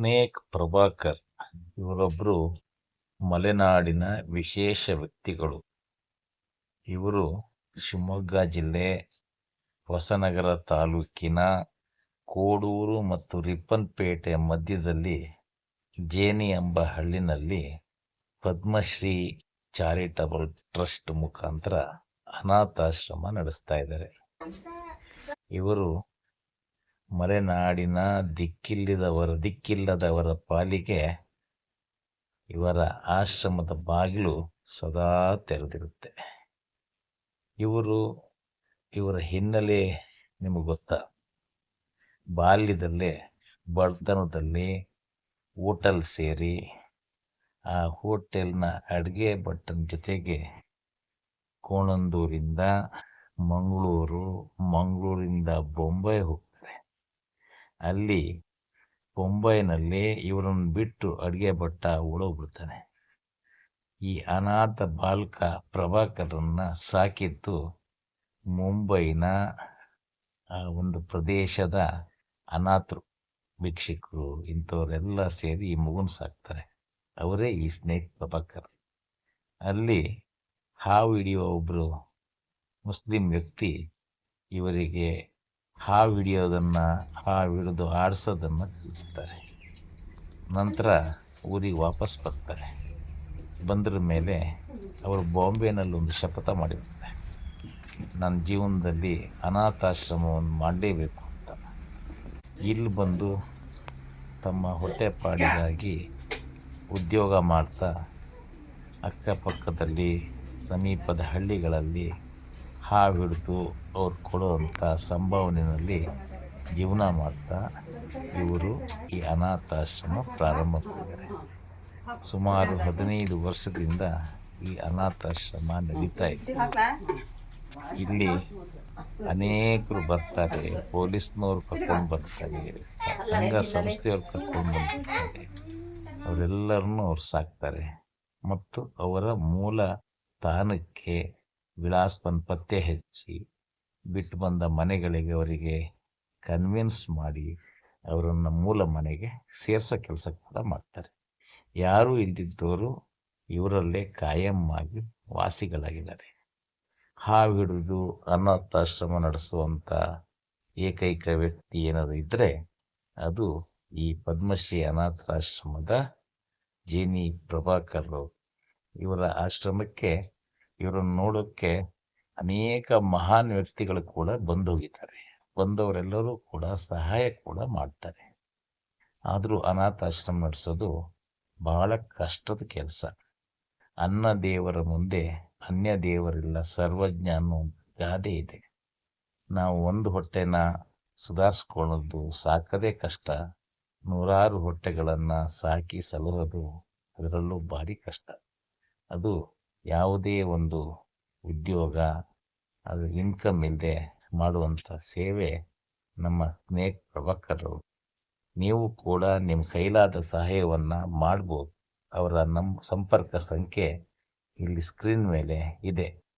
Snake Prabhakar ಇವರೊಬ್ಬರು ಮಲೆನಾಡಿನ ವಿಶೇಷ ವ್ಯಕ್ತಿಗಳು. ಇವರು ಶಿವಮೊಗ್ಗ ಜಿಲ್ಲೆ, ಹೊಸನಗರ ತಾಲೂಕಿನ ಕೋಡೂರು ಮತ್ತು ರಿಪ್ಪನ್ಪೇಟೆ ಮಧ್ಯದಲ್ಲಿ ಜೇನಿ ಎಂಬ ಹಳ್ಳಿನಲ್ಲಿ ಪದ್ಮಶ್ರೀ ಚಾರಿಟಬಲ್ ಟ್ರಸ್ಟ್ ಮುಖಾಂತರ ಅನಾಥಾಶ್ರಮ ನಡೆಸ್ತಾ ಇದ್ದಾರೆ. ಇವರು ಮಲೆನಾಡಿನ ದಿಕ್ಕಿಲ್ಲದವರ ದಿಕ್ಕಿಲ್ಲದವರ ಪಾಲಿಗೆ ಇವರ ಆಶ್ರಮದ ಬಾಗಿಲು ಸದಾ ತೆರೆದಿರುತ್ತೆ. ಇವರು, ಇವರ ಹಿನ್ನೆಲೆ ನಿಮಗೆ ಗೊತ್ತಾ? ಬಾಲ್ಯದಲ್ಲೇ, ಬಡತನದಲ್ಲಿ ಹೋಟೆಲ್ ಸೇರಿ, ಆ ಹೋಟೆಲ್ನ ಅಡುಗೆ ಭಟ್ಟನ ಜೊತೆಗೆ ಕೋಣಂದೂರಿಂದ ಮಂಗಳೂರು, ಮಂಗಳೂರಿಂದ ಬೊಂಬೈ ಹೋಗ್ತಾರೆ ಅಲ್ಲಿ ಮುಂಬೈನಲ್ಲಿ ಇವರನ್ನು ಬಿಟ್ಟು ಅಡುಗೆ ಭಟ್ಟ ಓಡೋಗ್ಬಿಡ್ತಾನೆ. ಈ ಅನಾಥ ಬಾಲಕ ಪ್ರಭಾಕರನ್ನ ಸಾಕಿದ್ದು ಮುಂಬೈನ, ಆ, ಒಂದು ಪ್ರದೇಶದ ಅನಾಥರು, ಭಿಕ್ಷಿಕರು ಇಂಥವರೆಲ್ಲ ಸೇರಿ ಈ ಮಗುನ ಸಾಕ್ತಾರೆ. ಅವರೇ ಈ ಸ್ನೇಹಿತ ಪ್ರಭಾಕರ್. ಅಲ್ಲಿ ಹಾವು ಹಿಡಿಯುವ ಒಬ್ಬರು ಮುಸ್ಲಿಂ ವ್ಯಕ್ತಿ ಇವರಿಗೆ ಹಾವು ಹಿಡಿಯೋದನ್ನು ಹಾವು ಹಿಡಿದು ಆಡಿಸೋದನ್ನು ಕಲಿಸ್ತಾರೆ ನಂತರ ಊರಿಗೆ ವಾಪಸ್ ಬರ್ತಾರೆ. ಬಂದ್ರ ಮೇಲೆ ಅವರು ಬಾಂಬೆನಲ್ಲಿ ಒಂದು ಶಪಥ ಮಾಡಿರ್ತಾರೆ. ನನ್ನ ಜೀವನದಲ್ಲಿ ಅನಾಥಾಶ್ರಮವನ್ನು ಮಾಡಲೇಬೇಕು ಅಂತ. ಇಲ್ಲಿ ಬಂದು ತಮ್ಮ ಹೊಟ್ಟೆಪಾಡಿಗಾಗಿ ಉದ್ಯೋಗ ಮಾಡ್ತಾ, ಅಕ್ಕಪಕ್ಕದಲ್ಲಿ, ಸಮೀಪದ ಹಳ್ಳಿಗಳಲ್ಲಿ ಹಾವು ಹಿಡಿದು ಅವ್ರು ಕೊಡುವಂಥ ಸಂಭಾವನೆಯಲ್ಲಿ ಜೀವನ ಮಾಡ್ತಾ ಇವರು ಈ ಅನಾಥಾಶ್ರಮ ಪ್ರಾರಂಭ ಮಾಡಿದ್ದಾರೆ ಸುಮಾರು ಹದಿನೈದು ವರ್ಷದಿಂದ ಈ ಅನಾಥಾಶ್ರಮ ನಡೀತಾ ಇದೆ. ಇಲ್ಲಿ ಅನೇಕರು ಬರ್ತಾರೆ, ಪೊಲೀಸ್ನವ್ರು ಕರ್ಕೊಂಡು ಬರ್ತಾರೆ, ಸಂಘ ಸಂಸ್ಥೆಯವ್ರು ಕರ್ಕೊಂಡು ಬಂದಿರ್ತಾರೆ ಅವರೆಲ್ಲರನ್ನೂ ಅವ್ರು ಸಾಕ್ತಾರೆ. ಮತ್ತು ಅವರ ಮೂಲ ತಾಣಕ್ಕೆ ವಿಳಾಸವನ್ನು ಪತ್ತೆ ಹಚ್ಚಿ ಬಿಟ್ಟು ಬಂದ ಮನೆಗಳಿಗೆ ಅವರಿಗೆ ಕನ್ವಿನ್ಸ್ ಮಾಡಿ ಅವರನ್ನು ಮೂಲ ಮನೆಗೆ ಸೇರಿಸೋ ಕೆಲಸ ಕೂಡ ಮಾಡ್ತಾರೆ ಯಾರೂ ಇದ್ದಿದ್ದವರು ಇವರಲ್ಲೇ ಕಾಯಂ ಆಗಿ ವಾಸಿಗಳಾಗಿದ್ದಾರೆ ಹಾವು ಹಿಡಿದು ಅನಾಥಾಶ್ರಮ ನಡೆಸುವಂಥ ಏಕೈಕ ವ್ಯಕ್ತಿ ಏನಾದರೂ ಇದ್ದರೆ ಅದು ಈ ಪದ್ಮಶ್ರೀ ಅನಾಥಾಶ್ರಮದ ಜೇನಿ ಪ್ರಭಾಕರ್. ಇವರ ಆಶ್ರಮಕ್ಕೆ ಇವರನ್ನು ನೋಡೋಕ್ಕೆ ಅನೇಕ ಮಹಾನ್ ವ್ಯಕ್ತಿಗಳು ಕೂಡ ಬಂದೋಗಿದ್ದಾರೆ. ಬಂದವರೆಲ್ಲರೂ ಕೂಡ ಸಹಾಯ ಕೂಡ ಮಾಡ್ತಾರೆ. ಆದರೂ ಅನಾಥಾಶ್ರಮ ನಡೆಸೋದು ಬಹಳ ಕಷ್ಟದ ಕೆಲಸ. ಅನ್ನ ದೇವರ ಮುಂದೆ ಅನ್ಯ ದೇವರಿಲ್ಲ, ಸರ್ವಜ್ಞ ಅನ್ನೋ ಗಾದೆ ಇದೆ. ನಾವು ಒಂದು ಹೊಟ್ಟೆನ ಸುಧಾರಿಸ್ಕೊಳ್ಳೋದು ಸಾಕದೇ ಕಷ್ಟ. ನೂರಾರು ಹೊಟ್ಟೆಗಳನ್ನು ಸಾಕಿ ಸಲಹೋದು ಅದರಲ್ಲೂ ಭಾರಿ ಕಷ್ಟ. ಅದು ಯಾವುದೇ ಒಂದು ಉದ್ಯೋಗ ಅದು ಇನ್ಕಮ್ ಇಲ್ಲದೆ ಮಾಡುವಂಥ ಸೇವೆ ನಮ್ಮ ಸ್ನೇಕ್ ಪ್ರಭಾಕರ್ ನೀವು ಕೂಡ ನಿಮ್ಮ ಕೈಲಾದ ಸಹಾಯವನ್ನು ಮಾಡ್ಬೋದು. ಅವರ ನಮ್ಮ ಸಂಪರ್ಕ ಸಂಖ್ಯೆ ಇಲ್ಲಿ ಸ್ಕ್ರೀನ್ ಮೇಲೆ ಇದೆ.